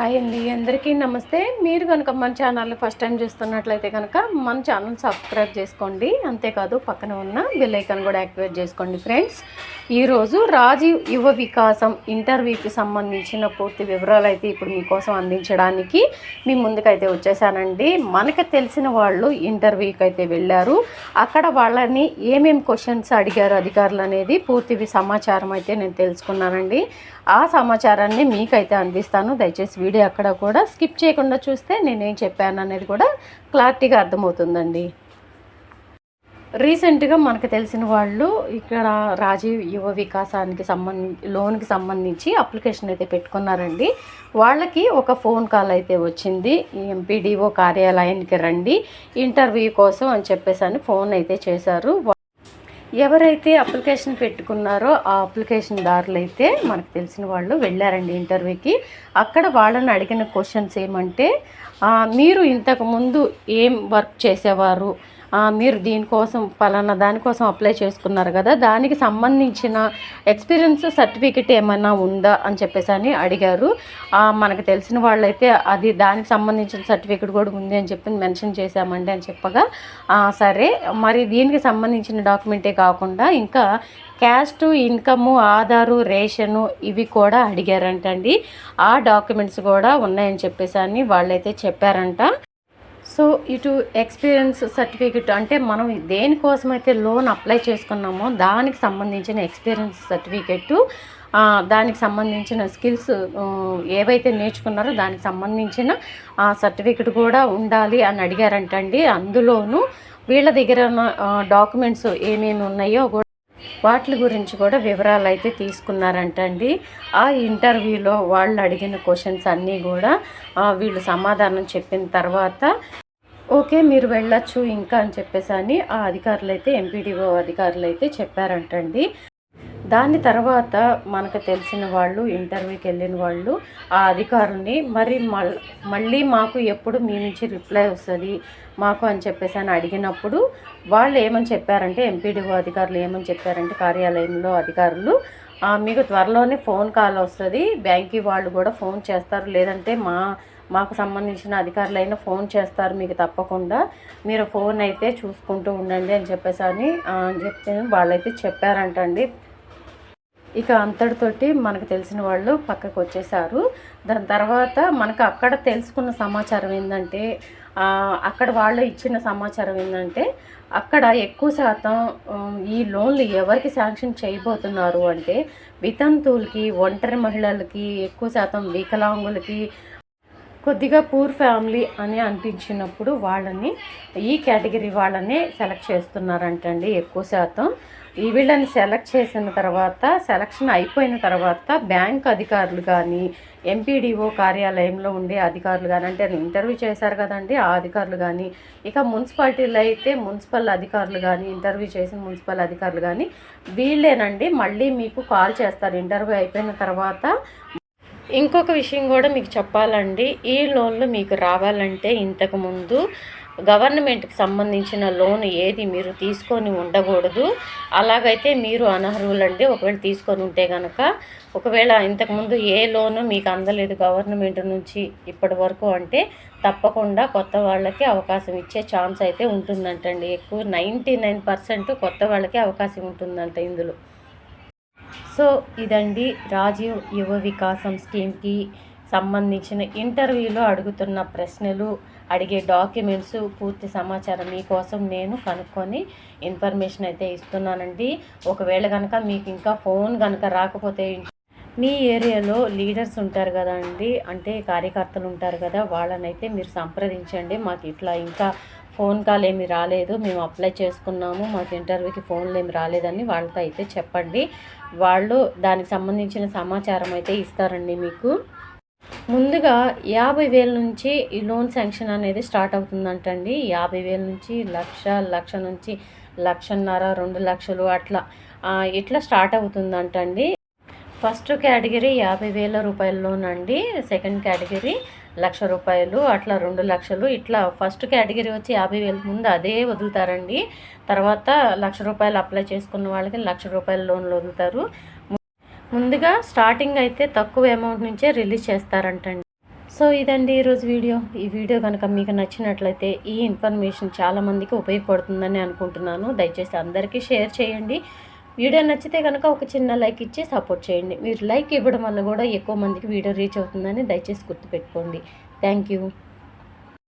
Hi అండి. అందరికీ నమస్తే. మీరు కనుక మన ఛానల్ ఫస్ట్ టైం చూస్తున్నట్లయితే కనుక మన ఛానల్ సబ్స్క్రైబ్ చేసుకోండి. అంతేకాదు పక్కన ఉన్న బెల్ ఐకాన్ కూడా యాక్టివేట్ చేసుకోండి ఫ్రెండ్స్ ఈరోజు రాజీవ్ యువ వికాసం ఇంటర్వ్యూకి సంబంధించిన పూర్తి వివరాలు అయితే ఇప్పుడు మీకోసం అందించడానికి మీ ముందుకైతే వచ్చేసానండి. మనకు తెలిసిన వాళ్ళు ఇంటర్వ్యూకి అయితే వెళ్ళారు. అక్కడ వాళ్ళని ఏమేమి క్వశ్చన్స్ అడిగారు అధికారులు అనేది పూర్తి సమాచారం అయితే నేను తెలుసుకున్నానండి. ఆ సమాచారాన్ని మీకైతే అందిస్తాను. దయచేసి వీడియో అక్కడ కూడా స్కిప్ చేయకుండా చూస్తే నేనేం చెప్పాను అనేది కూడా క్లారిటీగా అర్థమవుతుందండి. రీసెంట్గా మనకు తెలిసిన వాళ్ళు ఇక్కడ రాజీవ్ యువ వికాసానికి సంబంధించి లోన్కి సంబంధించి అప్లికేషన్ అయితే పెట్టుకున్నారండి. వాళ్ళకి ఒక ఫోన్ కాల్ అయితే వచ్చింది. ఎంపీడీఓ కార్యాలయానికి రండి ఇంటర్వ్యూ కోసం అని చెప్పేసి అని ఫోన్ అయితే చేశారు. ఎవరైతే అప్లికేషన్ పెట్టుకున్నారో ఆ అప్లికేషన్ దారులు అయితే మనకు తెలిసిన వాళ్ళు వెళ్ళారండి ఇంటర్వ్యూకి. అక్కడ వాళ్ళని అడిగిన క్వశ్చన్స్ ఏమంటే మీరు ఇంతకుముందు ఏం వర్క్ చేసేవారు? మీరు దీనికోసం పలానా దానికోసం అప్లై చేసుకున్నారు కదా దానికి సంబంధించిన ఎక్స్పీరియన్స్ సర్టిఫికెట్ ఏమైనా ఉందా అని చెప్పేసి అని అడిగారు. మనకు తెలిసిన వాళ్ళైతే అది దానికి సంబంధించిన సర్టిఫికెట్ కూడా ఉంది అని చెప్పి మెన్షన్ చేశామండి అని చెప్పగా సరే మరి దీనికి సంబంధించిన డాక్యుమెంటే కాకుండా ఇంకా క్యాస్ట్ ఇన్కమ్ ఆధారు రేషను ఇవి కూడా అడిగారంటండి. ఆ డాక్యుమెంట్స్ కూడా ఉన్నాయని చెప్పేసి అని వాళ్ళైతే చెప్పారంట. సో ఇటు ఎక్స్పీరియన్స్ సర్టిఫికెట్ అంటే మనం దేనికోసం అయితే లోన్ అప్లై చేసుకున్నామో దానికి సంబంధించిన ఎక్స్పీరియన్స్ సర్టిఫికెట్ దానికి సంబంధించిన స్కిల్స్ ఏవైతే నేర్చుకున్నారో దానికి సంబంధించిన సర్టిఫికెట్ కూడా ఉండాలి అని అడిగారంటండి. అందులోనూ వీళ్ళ దగ్గర డాక్యుమెంట్స్ ఏమేమి ఉన్నాయో కూడా వాటి గురించి కూడా వివరాలు అయితే తీసుకున్నారంటండి. ఆ ఇంటర్వ్యూలో వాళ్ళు అడిగిన క్వశ్చన్స్ అన్నీ కూడా వీళ్ళు సమాధానం చెప్పిన తర్వాత ఓకే మీరు వెళ్ళొచ్చు ఇంకా అని చెప్పేసి అని ఆ అధికారులు అయితే ఎంపీడీఓ అధికారులు అయితే చెప్పారంటండి. దాని తర్వాత మనకు తెలిసిన వాళ్ళు ఇంటర్వ్యూకి వెళ్ళిన వాళ్ళు ఆ అధికారుల్ని మరి మళ్ళీ మాకు ఎప్పుడు మీ నుంచి రిప్లై వస్తుంది? మాకు అని చెప్పేసి అని అడిగినప్పుడు వాళ్ళు ఏమని చెప్పారంటే ఎంపీడీఓ అధికారులు ఏమని చెప్పారంటే కార్యాలయంలో అధికారులు "ఆ, మీకు త్వరలోనే ఫోన్ కాల్ వస్తుంది. బ్యాంక్కి వాళ్ళు కూడా ఫోన్ చేస్తారు. లేదంటే మా మాకు సంబంధించిన అధికారులైనా ఫోన్ చేస్తారు మీకు తప్పకుండా. మీరు ఫోన్ అయితే చూసుకుంటూ ఉండండి అని చెప్పేసి అని చెప్తే అని చెప్పి వాళ్ళైతే చెప్పారంటండి. ఇక అంతటితోటి మనకు తెలిసిన వాళ్ళు పక్కకు వచ్చేసారు. దాని తర్వాత మనకు అక్కడ తెలుసుకున్న సమాచారం ఏంటంటే అక్కడ వాళ్ళు ఇచ్చిన సమాచారం ఏంటంటే అక్కడ ఎక్కువ శాతం ఈ లోన్లు ఎవరికి శాంక్షన్ చేయబోతున్నారు అంటే వితంతువులకి ఒంటరి మహిళలకి ఎక్కువ శాతం వికలాంగులకి కొద్దిగా పూర్ ఫ్యామిలీ అని అనిపించినప్పుడు వాళ్ళని ఈ కేటగిరీ వాళ్ళని సెలెక్ట్ చేస్తున్నారంటండి ఎక్కువ శాతం. ఈ వీళ్ళని సెలెక్ట్ చేసిన తర్వాత సెలక్షన్ అయిపోయిన తర్వాత బ్యాంక్ అధికారులు కానీ ఎంపీడీఓ కార్యాలయంలో ఉండే అధికారులు కానీ అంటే ఇంటర్వ్యూ చేశారు కదండి ఆ అధికారులు కానీ ఇక మున్సిపాలిటీలో అయితే మున్సిపల్ అధికారులు కానీ ఇంటర్వ్యూ చేసిన మున్సిపల్ అధికారులు కానీ వీళ్ళేనండి మళ్ళీ మీకు కాల్ చేస్తారు. ఇంటర్వ్యూ అయిపోయిన తర్వాత ఇంకొక విషయం కూడా మీకు చెప్పాలండి. ఈ లోన్లు మీకు రావాలంటే ఇంతకుముందు గవర్నమెంట్కి సంబంధించిన లోన్ ఏది మీరు తీసుకొని ఉండకూడదు. అలాగైతే మీరు అనర్హులండి. ఒకవేళ తీసుకొని ఉంటే కనుక ఒకవేళ ఇంతకుముందు ఏ లోను మీకు అందలేదు గవర్నమెంట్ నుంచి ఇప్పటి వరకు అంటే తప్పకుండా కొత్త వాళ్ళకి అవకాశం ఇచ్చే ఛాన్స్ అయితే ఉంటుందంటండి. ఎక్కువ నైంటీ నైన్ పర్సెంట్ కొత్త వాళ్ళకి అవకాశం ఉంటుందంట ఇందులో. సో ఇదండి రాజీవ్ యువ వికాసం స్కీమ్కి సంబంధించిన ఇంటర్వ్యూలో అడుగుతున్న ప్రశ్నలు అడిగే డాక్యుమెంట్స్ పూర్తి సమాచారం మీకోసం నేను కనుక్కొని ఇన్ఫర్మేషన్ అయితే ఇస్తున్నానండి. ఒకవేళ కనుక మీకు ఇంకా ఫోన్ కనుక రాకపోతే మీ ఏరియాలో లీడర్స్ ఉంటారు కదా అండి అంటే కార్యకర్తలు ఉంటారు కదా వాళ్ళనైతే మీరు సంప్రదించండి. మాకు ఇట్లా ఇంకా ఫోన్ కాల్ ఏమి రాలేదు. మేము అప్లై చేసుకున్నాము. మాకు ఇంటర్వ్యూకి ఫోన్లు ఏమి రాలేదని వాళ్ళతో అయితే చెప్పండి. వాళ్ళు దానికి సంబంధించిన సమాచారం అయితే ఇస్తారండి మీకు. ముందుగా యాభై వేల నుంచి ఈ లోన్ శాంక్షన్ అనేది స్టార్ట్ అవుతుందంటండి. యాభై వేల నుంచి లక్ష లక్ష నుంచి లక్షన్నర రెండు లక్షలు అట్లా ఇట్లా స్టార్ట్ అవుతుందంటండి. ఫస్ట్ కేటగిరీ యాభై వేల రూపాయల లోన్ అండి. సెకండ్ కేటగిరీ లక్ష రూపాయలు అట్లా రెండు లక్షలు ఇట్లా ఫస్ట్ కేటగిరీ వచ్చి యాభై వేల ముందు అదే వదులుతారండి. తర్వాత లక్ష రూపాయలు అప్లై చేసుకున్న వాళ్ళకి లక్ష రూపాయల లోన్లు వదులుతారు. ముందుగా స్టార్టింగ్ అయితే తక్కువ అమౌంట్ నుంచే రిలీజ్ చేస్తారంటండి. సో ఇదండి ఈరోజు వీడియో. ఈ వీడియో కనుక మీకు నచ్చినట్లయితే ఈ ఇన్ఫర్మేషన్ చాలామందికి ఉపయోగపడుతుందని అనుకుంటున్నాను. దయచేసి అందరికీ షేర్ చేయండి. వీడియో నచ్చితే కనుక ఒక చిన్న లైక్ ఇచ్చి సపోర్ట్ చేయండి. మీరు లైక్ ఇవ్వడం వల్ల కూడా ఎక్కువ మందికి వీడియో రీచ్ అవుతుందని దయచేసి గుర్తుపెట్టుకోండి. Thank you.